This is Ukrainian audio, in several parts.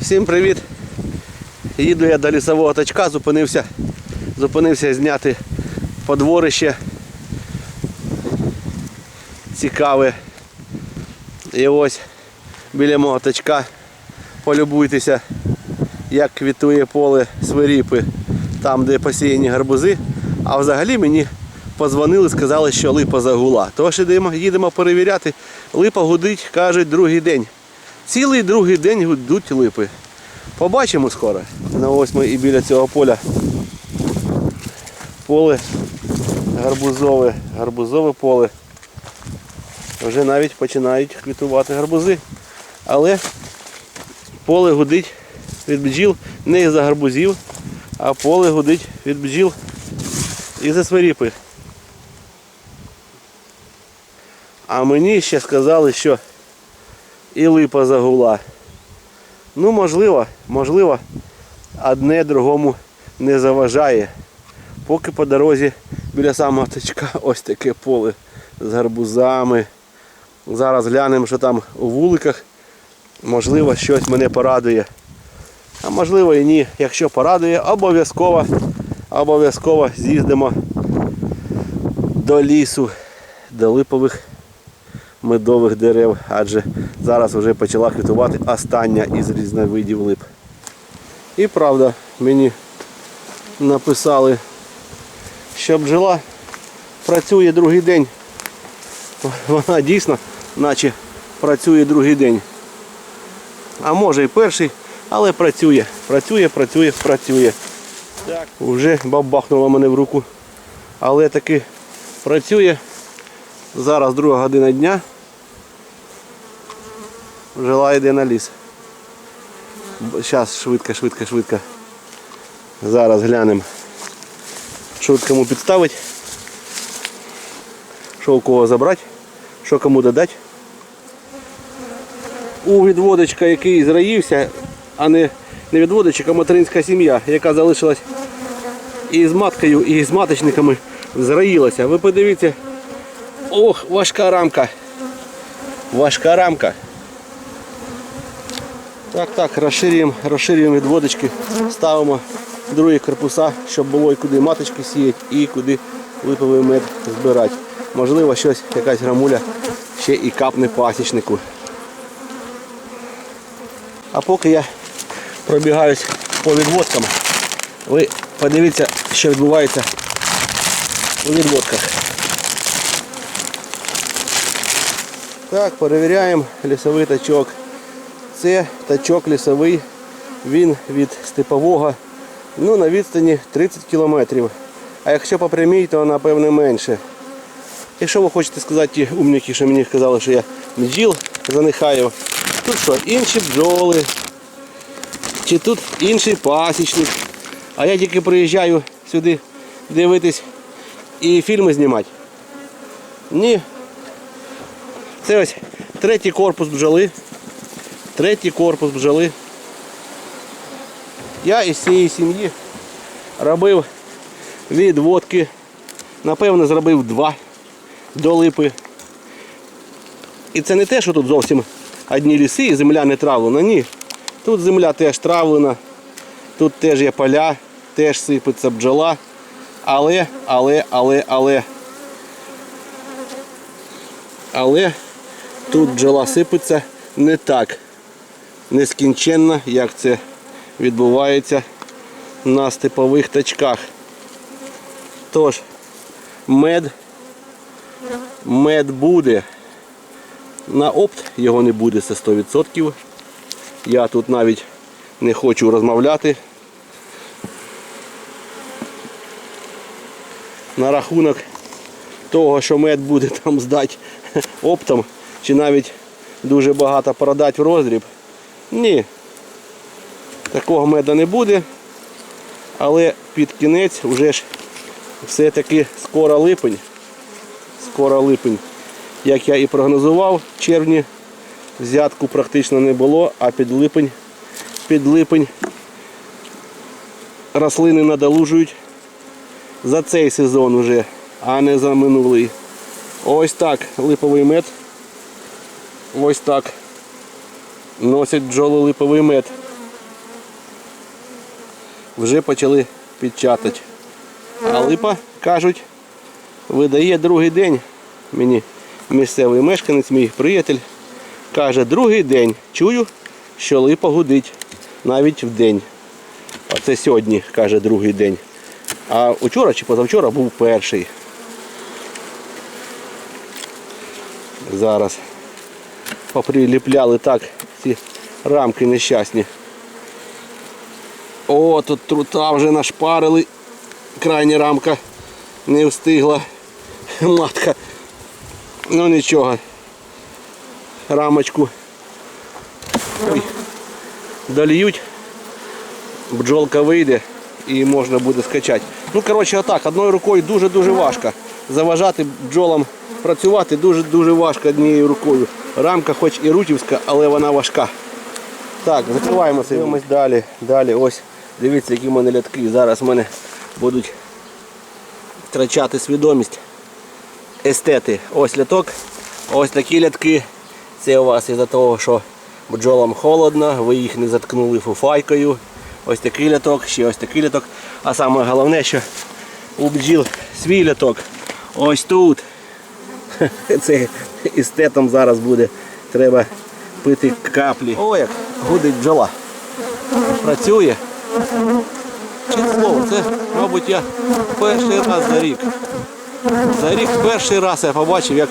Всім привіт! Їду я до лісового тачка, зупинився, зупинився зняти подворище. Цікаве. І ось біля мого тачка полюбуйтеся, як квітує поле свиріпи, там, де посіяні гарбузи. А взагалі мені подзвонили, сказали, що липа загула. Тож ідемо, їдемо перевіряти. Липа гудить, кажуть, другий день. Цілий другий день гудуть липи. Побачимо скоро. Ну ось ми і біля цього поля. Поле гарбузове, гарбузове поле. Вже навіть починають квітувати гарбузи. Але поле гудить від бджіл не із-за гарбузів, а поле гудить від бджіл із-за свиріпи. А мені ще сказали, що і липа загула. Ну, можливо, можливо, одне другому не заважає. Поки по дорозі біля самого тачка ось таке поле з гарбузами. Зараз глянемо, що там у вуликах. Можливо, щось мене порадує. А можливо і ні. Якщо порадує, обов'язково обов'язково з'їздимо до лісу, до липових медових дерев, адже зараз вже почала квітувати остання із різновидів лип. І правда, мені написали, що бджола працює другий день. Вона дійсно, наче працює другий день. А може і перший, але працює. Працює, працює, працює. Так, вже бабахнуло мене в руку. Але таки працює. Зараз друга година дня. Жила йде на ліс. Зараз швидко, швидко, швидко. Зараз глянемо. Що кому підставить. Що у кого забрати, що кому додати. У відводочка, який зраївся, а не, не відводочок, а материнська сім'я, яка залишилась і з маткою, і з маточниками зраїлася. Ви подивіться, ох, важка рамка. Важка рамка. Так, так, розширюємо, розширюємо відводочки, ставимо другі корпуса, щоб було і куди маточки сіяти, і куди липовий мед збирати. Можливо, щось, якась грамуля ще і капне пасічнику. А поки я пробігаюсь по відводкам, ви подивіться, що відбувається у відводках. Так, перевіряємо лісовий тачок. Це тачок лісовий, він від степового ну, на відстані 30 кілометрів. А якщо по прямій, то напевне менше. І що ви хочете сказати, ті умники, що мені сказали, що я бджіл занихаю. Тут що, інші бджоли, чи тут інший пасічник. А я тільки приїжджаю сюди дивитись і фільми знімати. Ні. Це ось третій корпус бджоли. Третій корпус бджоли. Я із цієї сім'ї робив відводки. Напевно, зробив два до липи. І це не те, що тут зовсім одні ліси і земля не травлена. Ні. Тут земля теж травлена, тут теж є поля, теж сипеться бджола. Але, але, але, але. Але тут бджола сипеться не так нескінченно, як це відбувається на степових тачках. Тож, мед, мед буде. На опт його не буде, це 100%. Я тут навіть не хочу розмовляти. На рахунок того, що мед буде там здати оптом, чи навіть дуже багато продати в роздріб. Ні. Такого меда не буде. Але під кінець вже ж все-таки скоро липень. Скоро липень. Як я і прогнозував, в червні взятку практично не було, а під липень, під липень рослини надолужують за цей сезон вже, а не за минулий. Ось так липовий мед. Ось так носять бджоли липовий мед. вже почали підчатати. А липа, кажуть, видає другий день. Мені місцевий мешканець, мій приятель, каже, другий день чую, що липа гудить навіть в день. А це сьогодні, каже, другий день. А вчора чи позавчора був перший. Зараз поприліпляли так ці рамки нещасні. О, тут трута вже нашпарили. Крайня рамка не встигла. Матка. Ну нічого. Рамочку. Ой. Дольють. Бджолка вийде і можна буде скачати. Ну, коротше, отак, одною рукою дуже-дуже важко. Заважати бджолам працювати дуже-дуже важко однією рукою. Рамка хоч і рутівська, але вона важка. Так, закриваємо це. Дивимось далі. Далі. Ось, дивіться, які в мене лятки. Зараз в мене будуть втрачати свідомість. Естети. Ось ляток. Ось такі лятки. Це у вас із-за того, що бджолам холодно, ви їх не заткнули фуфайкою. Ось такий ляток, ще ось такий ляток. А саме головне, що у бджіл свій ляток. Ось тут. Це естетом зараз буде. Треба пити каплі. О, як гудить бджола. Працює. Честь слово, це, мабуть, я перший раз за рік. За рік перший раз я побачив, як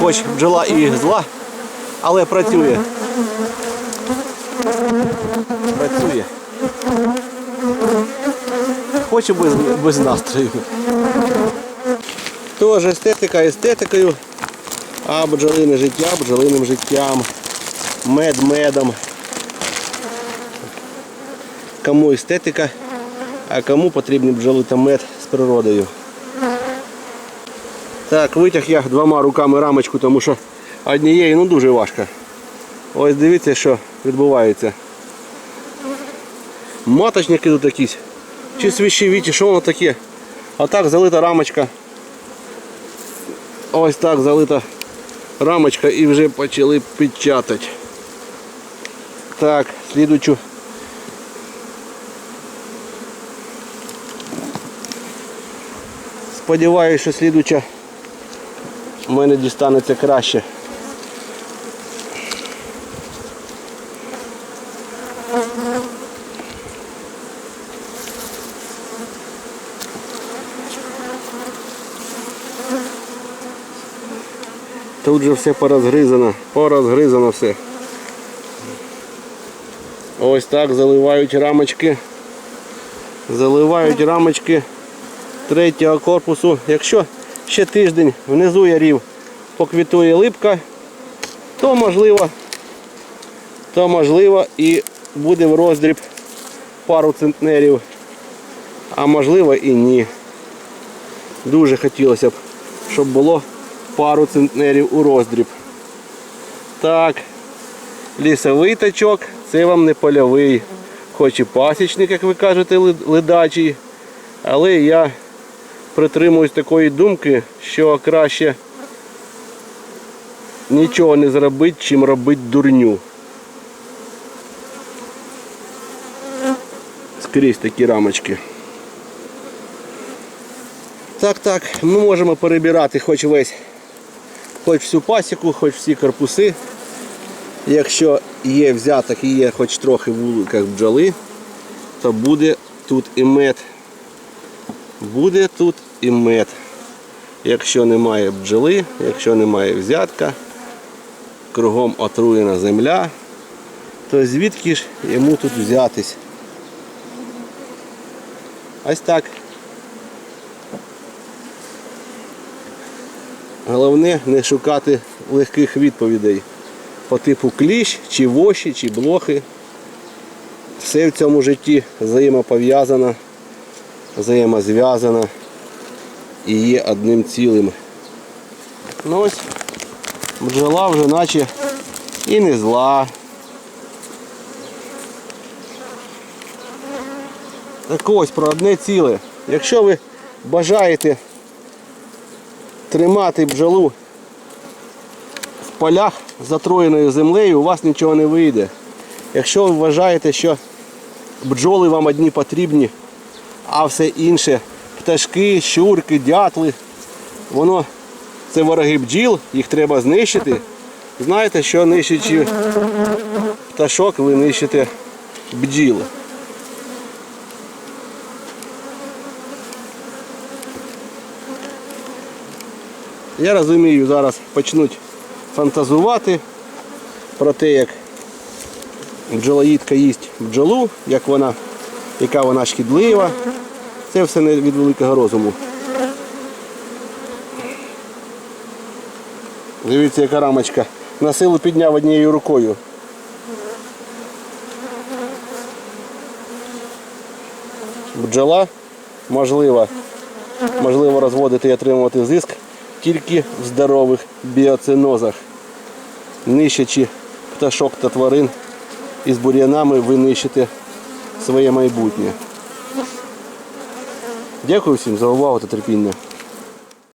хоч бджола і зла, але працює. Працює. Хоч і без, без настрою. Тож естетика естетикою, а бджолине життя бджолиним життям. Мед медом. Кому естетика, а кому потрібні бджоли та мед з природою. Так, витяг я двома руками рамочку, тому що однією ну дуже важко. Ось дивіться, що відбувається. Маточники тут якісь. Чи свіщеві, чи що воно таке. А так залита рамочка. Ось так залита рамочка і вже почали печатати. Так, слідучу. Сподіваюся, що слідуча в мене дістанеться краще. Тут же все порозгризано, порозгризано все. Ось так заливають рамочки. Заливають рамочки третього корпусу. Якщо ще тиждень внизу ярів поквітує липка, то можливо, то можливо і буде в роздріб пару центнерів, а можливо і ні. Дуже хотілося б, щоб було пару центнерів у роздріб. Так, лісовий тачок, це вам не польовий. Хоч і пасічник, як ви кажете, ледачий. Але я притримуюсь такої думки, що краще нічого не зробити, чим робити дурню. Скрізь такі рамочки. Так, так, ми можемо перебирати хоч весь, хоч всю пасіку, хоч всі корпуси. Якщо є взяток і є хоч трохи вуликах бджоли, то буде тут і мед. Буде тут і мед. Якщо немає бджоли, якщо немає взятка, кругом отруєна земля, то звідки ж йому тут взятись? Ось так. Головне не шукати легких відповідей по типу кліщ, чи воші, чи блохи. Все в цьому житті взаємопов'язано, взаємозв'язано і є одним цілим. Ну ось бджола вже наче і не зла. Так ось про одне ціле. Якщо ви бажаєте тримати бджолу в полях затроєною землею, у вас нічого не вийде. Якщо ви вважаєте, що бджоли вам одні потрібні, а все інше пташки, щурки, дятли. Воно це вороги бджіл, їх треба знищити. Знаєте, що нищачи пташок, ви нищите бджіл. Я розумію, зараз почнуть фантазувати про те, як бджолоїдка їсть бджолу, як вона, яка вона шкідлива. Це все не від великого розуму. Дивіться, яка рамочка. На силу підняв однією рукою. Бджола можливо, можливо розводити і отримувати зиск тільки в здорових біоцинозах. Нищачи пташок та тварин із бур'янами ви нищите своє майбутнє. Дякую всім за увагу та терпіння.